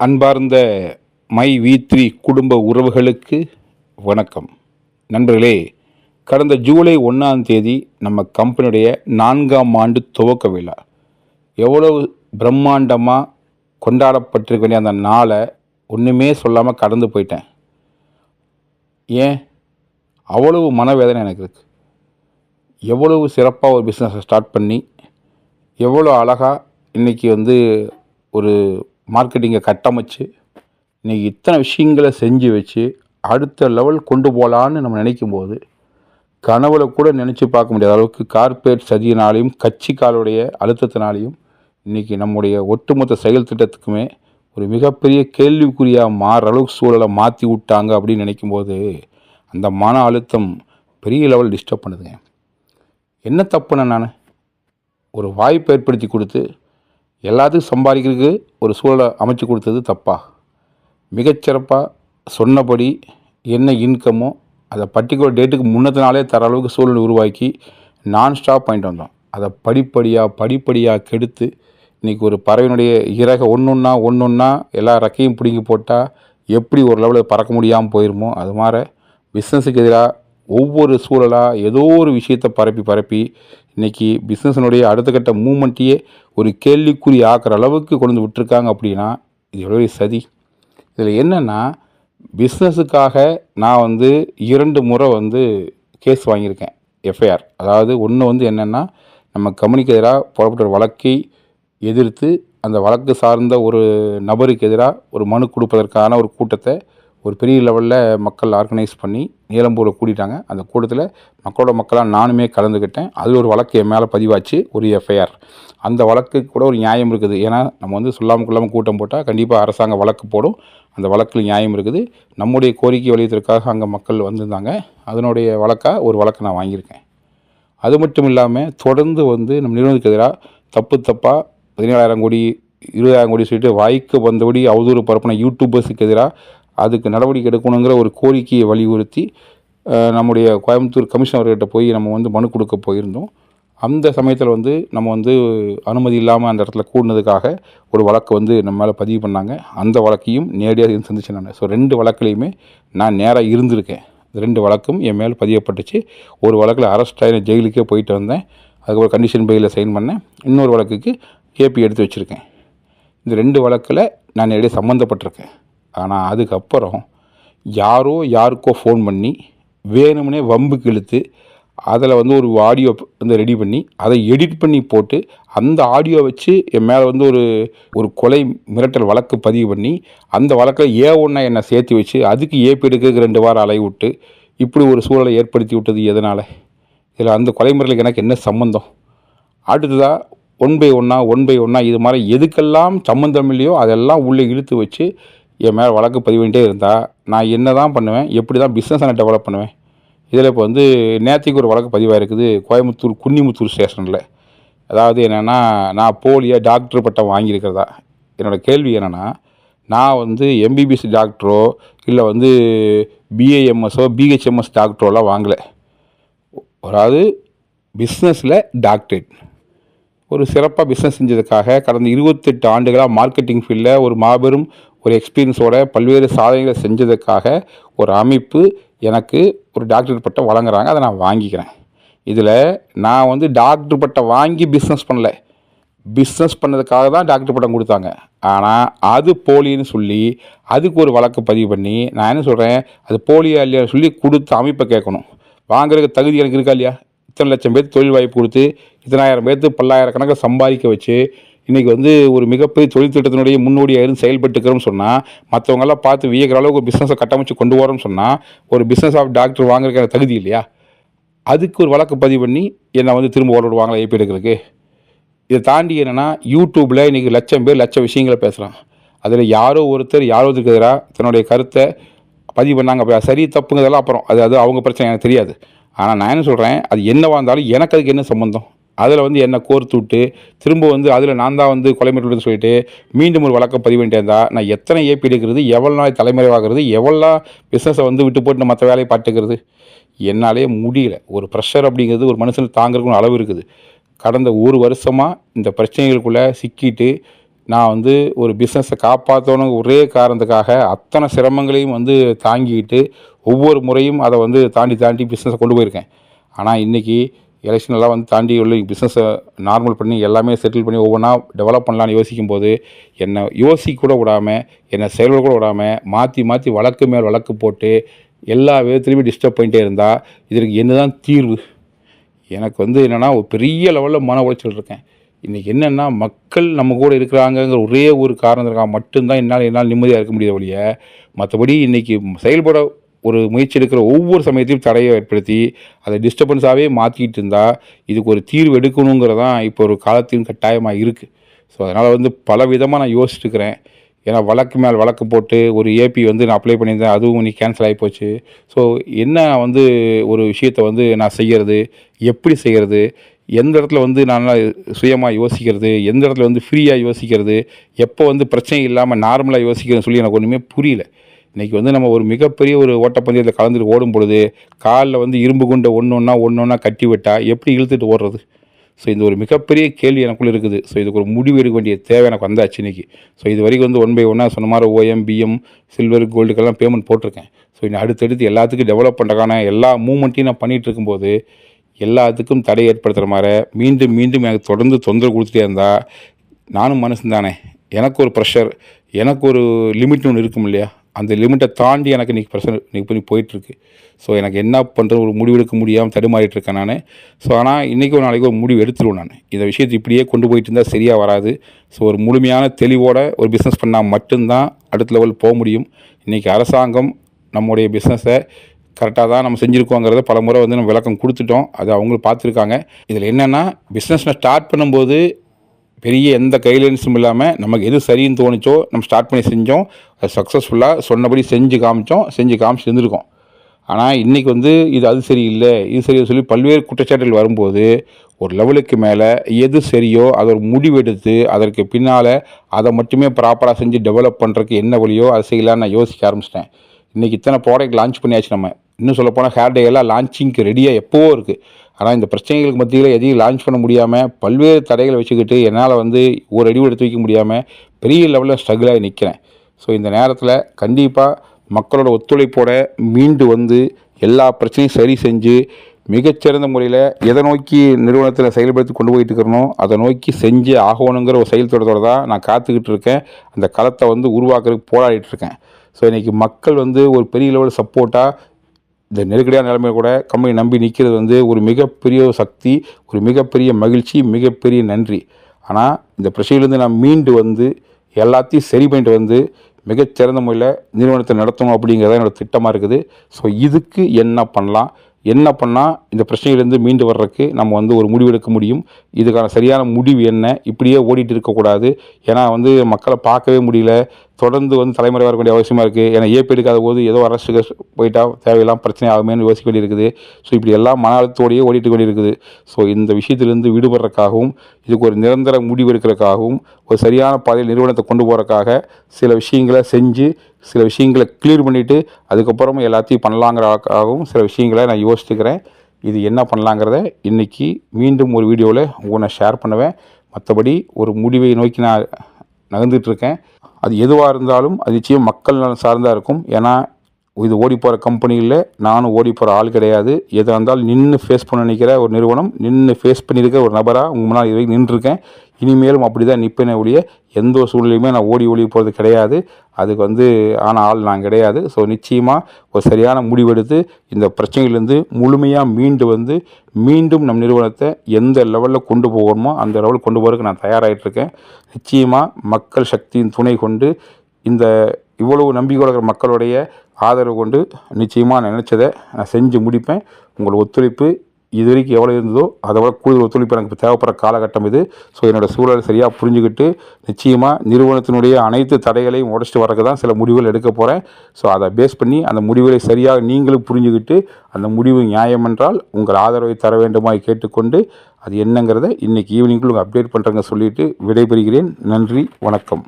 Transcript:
அன்பார்ந்த my we three குடும்ப உறவுகளுக்கு வணக்கம். நண்பர்களே கடந்த ஜூலை ஒன்றாம் தேதி நம்ம கம்பெனியுடைய நான்காம் ஆண்டு துவக்க விழா. எவ்வளவு பிரம்மாண்டமாக கொண்டாடப்பட்டிருக்க வேண்டிய அந்த நாளை ஒன்றுமே சொல்லாமல் கடந்து போயிட்டேன். ஏன்? அவ்வளவு மனவேதனை எனக்கு இருக்குது எவ்வளவு சிறப்பாக ஒரு பிஸ்னஸை ஸ்டார்ட் பண்ணி எவ்வளோ அழகாக இன்றைக்கி வந்து ஒரு மார்க்கெட்டிங்கை கட்டமைச்சு இன்றைக்கி இத்தனை விஷயங்களை செஞ்சு வச்சு அடுத்த லெவல் கொண்டு போகலான்னு நம்ம நினைக்கும் போது கனவுல கூட நினச்சி பார்க்க முடியாத அளவுக்கு கார்ப்பரேட் சதியினாலையும் கட்சிக்காலுடைய அழுத்தத்தினாலையும் இன்றைக்கி நம்முடைய ஒட்டுமொத்த செயல் திட்டத்துக்குமே ஒரு மிகப்பெரிய கேள்விக்குறியாக மாற அளவுக்கு சூழலை மாற்றி விட்டாங்க அப்படின்னு நினைக்கும்போது அந்த மன அழுத்தம் பெரிய லெவல் டிஸ்டர்ப் பண்ணுதுங்க. என்ன தப்புன நான்? ஒரு வாய்ப்பு ஏற்படுத்தி கொடுத்து எல்லாத்துக்கும் சம்பாதிக்கிறதுக்கு ஒரு சூழலை அமைச்சு கொடுத்தது தப்பா? மிகச்சிறப்பாக சொன்னபடி என்ன இன்கமோ அதை பர்டிகுலர் டேட்டுக்கு முன்னத்து நாளே தர அளவுக்கு சூழல் உருவாக்கி நான் ஸ்டாப் பண்ணிட்டு வந்தோம். அதை படிப்படியாக படிப்படியாக கெடுத்து இன்றைக்கி ஒரு பறவையினுடைய இறக ஒன்று ஒன்றா ஒன்று ஒன்றா எல்லா ரெக்கையும் பிடுங்கி போட்டால் எப்படி ஒரு லெவலில் பறக்க முடியாமல் போயிருமோ அது மாதிரி பிஸ்னஸுக்கு எதிராக ஒவ்வொரு சூழலாக ஏதோ ஒரு விஷயத்தை பரப்பி பரப்பி இன்றைக்கி பிஸ்னஸினுடைய அடுத்த கட்ட மூமெண்ட்டையே ஒரு கேள்விக்குறி ஆக்கிற அளவுக்கு கொண்டு வந்து விட்டுருக்காங்க அப்படின்னா இது எவ்வளோ சதி? இதில் என்னென்னா பிஸ்னஸுக்காக நான் வந்து இரண்டு முறை வந்து கேஸ் வாங்கியிருக்கேன் எஃப்ஐஆர் அதாவது ஒன்று வந்து என்னென்னா நம்ம கம்பெனிக்கு எதிராக புறப்பட்ட வழக்கை எதிர்த்து அந்த வழக்கு சார்ந்த ஒரு நபருக்கு எதிராக ஒரு மனு கொடுப்பதற்கான ஒரு கூட்டத்தை ஒரு பெரிய லெவலில் மக்கள் ஆர்கனைஸ் பண்ணி நீலம்பூரில் கூட்டிட்டாங்க. அந்த கூட்டத்தில் மக்களோட மக்களாக நானுமே கலந்துக்கிட்டேன் அதில் ஒரு வழக்கு என் மேலே பதிவாச்சு ஒரு எஃப்ஐஆர் அந்த வழக்கு கூட ஒரு நியாயம் இருக்குது. ஏன்னா நம்ம வந்து சொல்லாமல் கொள்ளாமல் கூட்டம் போட்டால் கண்டிப்பாக அரசாங்க வழக்கு போடும். அந்த வழக்கில் நியாயம் இருக்குது. நம்முடைய கோரிக்கை வலியத்திற்காக அங்கே மக்கள் வந்திருந்தாங்க. அதனுடைய வழக்காக ஒரு வழக்கை நான் வாங்கியிருக்கேன். அது மட்டும் இல்லாமல் தொடர்ந்து வந்து நம் நிறுவனத்துக்கு எதிராக தப்பு தப்பாக பதினேழாயிரம் கோடி இருபதாயிரம் கோடி சொல்லிட்டு வாய்க்கு வந்தபடி அவதூறு பரப்பின யூடியூபர்ஸுக்கு எதிராக அதுக்கு நடவடிக்கை எடுக்கணுங்கிற ஒரு கோரிக்கையை வலியுறுத்தி நம்முடைய கோயம்புத்தூர் கமிஷனர்கிட்ட போய் நம்ம வந்து மனு கொடுக்க போயிருந்தோம். அந்த சமயத்தில் வந்து நம்ம வந்து அனுமதி இல்லாமல் அந்த இடத்துல கூடினதுக்காக ஒரு வழக்கு வந்து நம்ம மேலே பதிவு பண்ணாங்க. அந்த வழக்கையும் நேரடியாக இருந்து சந்திச்சேன் நான். ஸோ ரெண்டு வழக்குலையுமே நான் நேராக இருந்திருக்கேன். இந்த ரெண்டு வழக்கும் என் மேல் பதியப்பட்டுச்சு. ஒரு வழக்கில் அரெஸ்ட் ஆகி நான் ஜெயிலுக்கே போயிட்டு வந்தேன். அதுக்கப்புறம் கண்டிஷன் பெயிலில் சைன் பண்ணேன். இன்னொரு வழக்குக்கு ஏபி எடுத்து வச்சுருக்கேன். இந்த ரெண்டு வழக்கில் நான் நேரடியாக சம்மந்தப்பட்டிருக்கேன் ஆனால் அதுக்கப்புறம் யாரோ யாருக்கோ ஃபோன் பண்ணி வேணும்னே வம்புக்கு இழுத்து அதில் வந்து ஒரு ஆடியோ வந்து ரெடி பண்ணி அதை எடிட் பண்ணி போட்டு அந்த ஆடியோ வச்சு என் மேலே வந்து ஒரு ஒரு கொலை மிரட்டல் வழக்கு பதிவு பண்ணி அந்த வழக்கில் ஏ ஒன்றை என்னை சேர்த்து வச்சு அதுக்கு ஏ எடுக்கிறதுக்கு ரெண்டு வாரம் அலைய விட்டு இப்படி ஒரு சூழலை ஏற்படுத்தி விட்டது எதனால்? இதில் அந்த கொலை மிரட்டலுக்கு எனக்கு என்ன சம்மந்தம் அடுத்ததாக ஒன் பை ஒன்றா ஒன் பை ஒன்றா இது மாதிரி எதுக்கெல்லாம் சம்மந்தம் இல்லையோ அதெல்லாம் உள்ளே இழுத்து வச்சு என் மேலே வழக்கு பதிவு இருந்தால் நான் என்ன தான் பண்ணுவேன் எப்படி தான் பிஸ்னஸை நான் டெவலப் பண்ணுவேன்? இதில் இப்போ வந்து நேற்றுக்கு ஒரு வழக்கு பதிவாக இருக்குது கோயம்புத்தூர் குன்னிமுத்தூர் ஸ்டேஷனில். அதாவது என்னென்னா நான் போலியாக டாக்டர் பட்டம் வாங்கியிருக்கிறதா? என்னோடய கேள்வி என்னென்னா நான் வந்து எம்பிபிஎஸ் டாக்டரோ இல்லை வந்து பிஏஎம்எஸோ பிஹெச்எம்எஸ் டாக்டரோலாம் வாங்கலை. அதாவது பிஸ்னஸில் டாக்டரேட் ஒரு சிறப்பாக பிஸ்னஸ் செஞ்சதுக்காக கடந்த இருபத்தெட்டு ஆண்டுகளாக மார்க்கெட்டிங் ஃபீல்டில் ஒரு மாபெரும் ஒரு எக்ஸ்பீரியன்ஸோட பல்வேறு சாதனைகளை செஞ்சதுக்காக ஒரு அமைப்பு எனக்கு ஒரு டாக்டர் பட்டம் வழங்குறாங்க. அதை நான் வாங்கிக்கிறேன். இதில் நான் வந்து டாக்டர் பட்டம் வாங்கி பிஸ்னஸ் பண்ணல. பிஸ்னஸ் பண்ணதுக்காக தான் டாக்டர் பட்டம் கொடுத்தாங்க. ஆனால் அது போலின்னு சொல்லி அதுக்கு ஒரு வழக்கு பதிவு பண்ணி நான் என்ன சொல்கிறேன் அது போலியா இல்லையான்னு சொல்லி கொடுத்த அமைப்பை கேட்கணும். வாங்குறதுக்கு தகுதி எனக்கு இருக்கா இல்லையா? இத்தனை லட்சம் பேர் தொழில் வாய்ப்பு கொடுத்து இத்தனாயிரம் பேர்த்து பல்லாயிரக்கணக்கில் சம்பாதிக்க வச்சு இன்றைக்கி வந்து ஒரு மிகப்பெரிய தொழில் திட்டத்தினுடைய முன்னோடியாக இருந்து செயல்பட்டுக்கிறோம்னு சொன்னால் மற்றவங்கெல்லாம் பார்த்து வியக்கிற அளவுக்கு ஒரு பிஸ்னஸை கட்டமைச்சு கொண்டு வரோம்னு சொன்னால் ஒரு பிஸ்னஸ் ஆஃப் டாக்டர் வாங்குறதுக்கான தகுதி இல்லையா? அதுக்கு ஒரு வழக்கு பதிவு பண்ணி என்னை வந்து திரும்ப ஓட ஏபி எடுக்கிறதுக்கு. இதை தாண்டி என்னென்னா யூடியூப்பில் இன்றைக்கி லட்சம் பேர் லட்சம் விஷயங்களை பேசுகிறான் அதில் யாரோ ஒருத்தர் யாரோ ஒருத்தருக்கு எதிராக தன்னுடைய கருத்தை பதிவு பண்ணாங்க. அப்போ சரி தப்புங்கிறதெல்லாம் அப்புறம். அது அது அவங்க பிரச்சனை எனக்கு தெரியாது. ஆனால் நான் என்ன சொல்கிறேன் அது என்னவாக இருந்தாலும் எனக்கு அதுக்கு என்ன சம்மந்தம் அதில் வந்து என்னை கோர்த்து விட்டு திரும்ப வந்து அதில் நான் தான் வந்து கொலை மிரட்டல்னு சொல்லிட்டு மீண்டும் ஒரு வழக்கம் பதிவு பண்ணிட்டே இருந்தால் நான் எத்தனை ஏபி எடுக்கிறது எவ்வளோ நாள் தலைமறைவாகிறது எவ்வளோ பிஸ்னஸை வந்து விட்டு போட்டு மற்ற வேலையை பார்த்துக்கிறது. என்னாலே முடியல. ஒரு ப்ரெஷர் அப்படிங்கிறது ஒரு மனுஷனுக்கு தாங்கிறதுக்கு அளவு இருக்குது. கடந்த ஒரு வருஷமாக இந்த பிரச்சனைகளுக்குள்ளே சிக்கிட்டு நான் வந்து ஒரு பிஸ்னஸை காப்பாற்றணும் ஒரே காரணத்துக்காக அத்தனை சிரமங்களையும் வந்து தாங்கிக்கிட்டு ஒவ்வொரு முறையும் அதை வந்து தாண்டி தாண்டி பிஸ்னஸை கொண்டு போயிருக்கேன். ஆனால் இன்றைக்கி எலெக்ஷன் எல்லாம் வந்து தாண்டி உள்ள பிஸ்னஸை நார்மல் பண்ணி எல்லாமே செட்டில் பண்ணி ஒவ்வொன்றா டெவலப் பண்ணலான்னு யோசிக்கும் போது என்னை யோசிக்க கூட விடாமல் என்னை செயல்கள் கூட விடாமல் மாற்றி மாற்றி வழக்கு மேல் வழக்கு போட்டு எல்லா விதத்துலையுமே டிஸ்டர்ப் பண்ணிட்டே இருந்தால் இதற்கு என்ன தான் தீர்வு? எனக்கு வந்து என்னென்னா ஒரு பெரிய லெவலில் மன உளைச்சல் இருக்கேன். இன்றைக்கி என்னென்னா மக்கள் நம்ம கூட இருக்கிறாங்கங்கிற ஒரே ஒரு காரணத்திற்காக மட்டும்தான் என்னால் என்னால் நிம்மதியாக இருக்க முடியாத ஒழிய மற்றபடி இன்றைக்கி செயல்பட ஒரு முயற்சி எடுக்கிற ஒவ்வொரு சமயத்தையும் தடையை ஏற்படுத்தி அதை டிஸ்டர்பன்ஸாகவே மாற்றிக்கிட்டு இருந்தால் இதுக்கு ஒரு தீர்வு எடுக்கணுங்கிறதான் இப்போ ஒரு காலத்தின் கட்டாயமாக இருக்குது ஸோ அதனால் வந்து பல விதமாக நான் யோசிச்சுருக்கிறேன் ஏன்னா வழக்கு மேல் வழக்கு போட்டு ஒரு ஏபி வந்து நான் அப்ளை பண்ணியிருந்தேன் அதுவும் நீ கேன்சல் ஆகி போச்சு. ஸோ என்ன வந்து ஒரு விஷயத்தை வந்து நான் செய்கிறது எப்படி செய்கிறது எந்த இடத்துல வந்து நான் சுயமாக யோசிக்கிறது எந்த இடத்துல வந்து ஃப்ரீயாக யோசிக்கிறது எப்போ வந்து பிரச்சனை இல்லாமல் நார்மலாக யோசிக்கிறதுன்னு சொல்லி எனக்கு ஒன்றுமே புரியல. இன்றைக்கி வந்து நம்ம ஒரு மிகப்பெரிய ஒரு ஓட்டப்பந்தயத்தில் கலந்துட்டு ஓடும் பொழுது காலில் வந்து இரும்பு குண்டை ஒன்று ஒன்றா ஒன்று ஒன்றா கட்டி விட்டால் எப்படி இழுத்துட்டு ஓடுறது? ஸோ இந்த ஒரு மிகப்பெரிய கேள்வி எனக்குள்ளே இருக்குது. ஸோ இதுக்கு ஒரு முடிவு எடுக்க வேண்டிய தேவை எனக்கு வந்தாச்சு இன்றைக்கி ஸோ இது வரைக்கும் வந்து ஒன் பை ஒன்னாக சொன்ன மாதிரி ஓஎம் பிஎம் சில்வர் கோல்டுக்கெல்லாம் பேமெண்ட் போட்டிருக்கேன். ஸோ இன்னும் அடுத்தடுத்து எல்லாத்துக்கும் டெவலப் பண்ணுறக்கான எல்லா மூமெண்ட்டையும் நான் பண்ணிகிட்டு இருக்கும்போது எல்லாத்துக்கும் தடை ஏற்படுத்துகிற மாதிரி மீண்டும் மீண்டும் எனக்கு தொடர்ந்து தொந்தரவு கொடுத்துட்டே இருந்தால் நானும் மனுஷன் தானே எனக்கு ஒரு ப்ரெஷர் எனக்கு ஒரு லிமிட்னு ஒன்று இருக்கும் இல்லையா? அந்த லிமிட்டை தாண்டி எனக்கு இன்றைக்கி பிரச்சனை இன்றைக்கி பண்ணி போயிட்டுருக்கு. ஸோ எனக்கு என்ன பண்ணுறது ஒரு முடிவு எடுக்க முடியாமல் தடுமாறிட்டு இருக்கேன் நான். ஸோ ஆனால் இன்றைக்கி ஒரு நாளைக்கு ஒரு முடிவு எடுத்துருவேன் நான். இந்த விஷயத்தை இப்படியே கொண்டு போயிட்டு இருந்தால் சரியாக வராது. ஸோ ஒரு முழுமையான தெளிவோட ஒரு பிஸ்னஸ் பண்ணால் மட்டும்தான் அடுத்த லெவல் போக முடியும். இன்றைக்கி அரசாங்கம் நம்முடைய பிஸ்னஸை கரெக்டாக தான் நம்ம செஞ்சுருக்கோங்கிறத பல முறை வந்து நம்ம விளக்கம் கொடுத்துட்டோம். அது அவங்களும் பார்த்துருக்காங்க. இதில் என்னென்னா பிஸ்னஸ் ஸ்டார்ட் பண்ணும்போது பெரிய எந்த கைட்லைன்ஸும் இல்லாமல் நமக்கு எது சரின்னு தோணுச்சோ நம்ம ஸ்டார்ட் பண்ணி செஞ்சோம். அது சக்ஸஸ்ஃபுல்லாக சொன்னபடி செஞ்சு காமிச்சோம். செஞ்சு காமிச்சு இருந்திருக்கோம். ஆனால் இன்றைக்கி வந்து இது அது சரியில்லை இது சரியாக சொல்லி பல்வேறு குற்றச்சாட்டுகள் வரும்போது ஒரு லெவலுக்கு மேலே எது சரியோ அதை ஒரு முடிவெடுத்து அதற்கு பின்னால் அதை மட்டுமே ப்ராப்பராக செஞ்சு டெவலப் பண்ணுறதுக்கு என்ன வழியோ அதை செய்யலாம்னு நான் யோசிக்க ஆரம்பிச்சிட்டேன். இன்றைக்கி இத்தனை ப்ராடக்ட் லான்ச் பண்ணியாச்சு நம்ம. இன்னும் சொல்லப்போனால் ஹேர் டே எல்லாம் லான்ச்சிங்க்கு ரெடியாக எப்போவோ இருக்குது ஆனால் இந்த பிரச்சனைகளுக்கு மத்தியில் எதையும் லான்ச் பண்ண முடியாமல் பல்வேறு தடைகளை வச்சுக்கிட்டு என்னால் வந்து ஒரு அடி எடுத்து வைக்க முடியாமல் பெரிய லெவலில் ஸ்ட்ரகிளாகி நிற்கிறேன் ஸோ இந்த நேரத்தில் கண்டிப்பாக மக்களோட ஒத்துழைப்போட மீண்டு வந்து எல்லா பிரச்சனையும் சரி செஞ்சு மிகச்சிறந்த முறையில் எதை நோக்கி நிறுவனத்தில் செயல்படுத்தி கொண்டு போயிட்டு இருக்கிறனோ அதை நோக்கி செஞ்சு ஆகணுங்கிற ஒரு செயல் தான் நான் காத்துக்கிட்டு இருக்கேன். அந்த களத்தை வந்து உருவாக்குறதுக்கு போராடிட்டு இருக்கேன். ஸோ இன்றைக்கி மக்கள் வந்து ஒரு பெரிய லெவல் சப்போர்ட்டாக இந்த நெருக்கடியான நிலைமை கூட கம்பெனி நம்பி நிற்கிறது வந்து ஒரு மிகப்பெரிய சக்தி ஒரு மிகப்பெரிய மகிழ்ச்சி மிகப்பெரிய நன்றி. ஆனால் இந்த பிரச்சனையிலேருந்து நான் மீண்டு வந்து எல்லாத்தையும் சரி பண்ணிட்டு வந்து மிகச்சிறந்த முறையில் நிறுவனத்தை நடத்தணும் அப்படிங்கிறத என்னோடய திட்டமாக இருக்குது. ஸோ இதுக்கு என்ன பண்ணலாம்? என்ன பண்ணால் இந்த பிரச்சனையிலேருந்து மீண்டு வர்றதுக்கு நம்ம வந்து ஒரு முடிவு எடுக்க முடியும்? இதுக்கான சரியான முடிவு என்ன? இப்படியே ஓடிட்டு இருக்கக்கூடாது. ஏன்னா வந்து மக்களை பார்க்கவே முடியல. தொடர்ந்து வந்து தலைமுறை வர வேண்டிய அவசியமாக இருக்குது ஏன்னா ஏபி எடுக்காத போது ஏதோ அரசுக்கு போயிட்டா தேவையெல்லாம் பிரச்சனை ஆகுமேனு யோசிக்க வேண்டியிருக்குது. ஸோ இப்படி எல்லாம் மன அழுத்தத்தோடையே ஓடிட்டு வேண்டியிருக்குது. ஸோ இந்த விஷயத்திலிருந்து விடுபடுறதுக்காகவும் இதுக்கு ஒரு நிரந்தர முடிவு எடுக்கிறதுக்காகவும் ஒரு சரியான பாதையில் நிறுவனத்தை கொண்டு போகிறதுக்காக சில விஷயங்களை செஞ்சு சில விஷயங்களை கிளியர் பண்ணிவிட்டு அதுக்கப்புறம் எல்லாத்தையும் பண்ணலாங்கிறதுக்காகவும் சில விஷயங்களை நான் யோசிச்சுக்கிறேன். இது என்ன பண்ணலாங்கிறத இன்றைக்கி மீண்டும் ஒரு வீடியோவில் உங்களை ஷேர் பண்ணுவேன். மற்றபடி ஒரு முடிவை நோக்கி நான் நகர்ந்துட்டுருக்கேன் அது எதுவாக இருந்தாலும் அது நிச்சயம் மக்கள் நலன் சார்ந்தா இருக்கும். ஏன்னா இது ஓடி போகிற கம்பெனியில் நானும் ஓடி போகிற ஆள் கிடையாது. எதாக இருந்தாலும் நின்று ஃபேஸ் பண்ண நினைக்கிற ஒரு நிறுவனம் நின்று ஃபேஸ் பண்ணியிருக்க ஒரு நபராக உங்கள் முன்னால் இது வரைக்கும் நின்றுருக்கேன். இனிமேலும் அப்படி தான் நிற்பேனே ஒழிய எந்த ஒரு சூழ்நிலையுமே நான் ஓடி ஓடி போகிறது கிடையாது. அதுக்கு வந்து ஆன ஆள் நான் கிடையாது. ஸோ நிச்சயமாக ஒரு சரியான முடிவெடுத்து இந்த பிரச்சனையிலேருந்து முழுமையாக மீண்டு வந்து மீண்டும் நம் நிறுவனத்தை எந்த லெவலில் கொண்டு போகணுமோ அந்த லெவலில் கொண்டு போகிறதுக்கு நான் தயாராகிட்டுருக்கேன் நிச்சயமாக மக்கள் சக்தியின் துணை கொண்டு இந்த இவ்வளவு நம்பிக்கையோட இருக்கிற மக்களுடைய ஆதரவு கொண்டு நிச்சயமாக நான் நினச்சதை நான் செஞ்சு முடிப்பேன். உங்கள் ஒத்துழைப்பு இது வரைக்கும் எவ்வளோ இருந்ததோ அதை விட கூடுதல் ஒத்துழைப்பு எனக்கு தேவைப்படுற காலகட்டம் இது. ஸோ என்னோடய சூழலை சரியாக புரிஞ்சுக்கிட்டு நிச்சயமாக நிறுவனத்தினுடைய அனைத்து தடைகளையும் உடச்சிட்டு வரக்கு தான் சில முடிவுகள் எடுக்க போகிறேன் ஸோ அதை பேஸ் பண்ணி அந்த முடிவுகளை சரியாக நீங்களும் புரிஞ்சுக்கிட்டு அந்த முடிவு நியாயம் என்றால் உங்கள் ஆதரவை தர வேண்டுமாய் கேட்டுக்கொண்டு அது என்னங்கிறத இன்றைக்கி ஈவினிங்குள்ள அப்டேட் பண்ணுறேங்க சொல்லிவிட்டு விடைபெறுகிறேன். நன்றி வணக்கம்.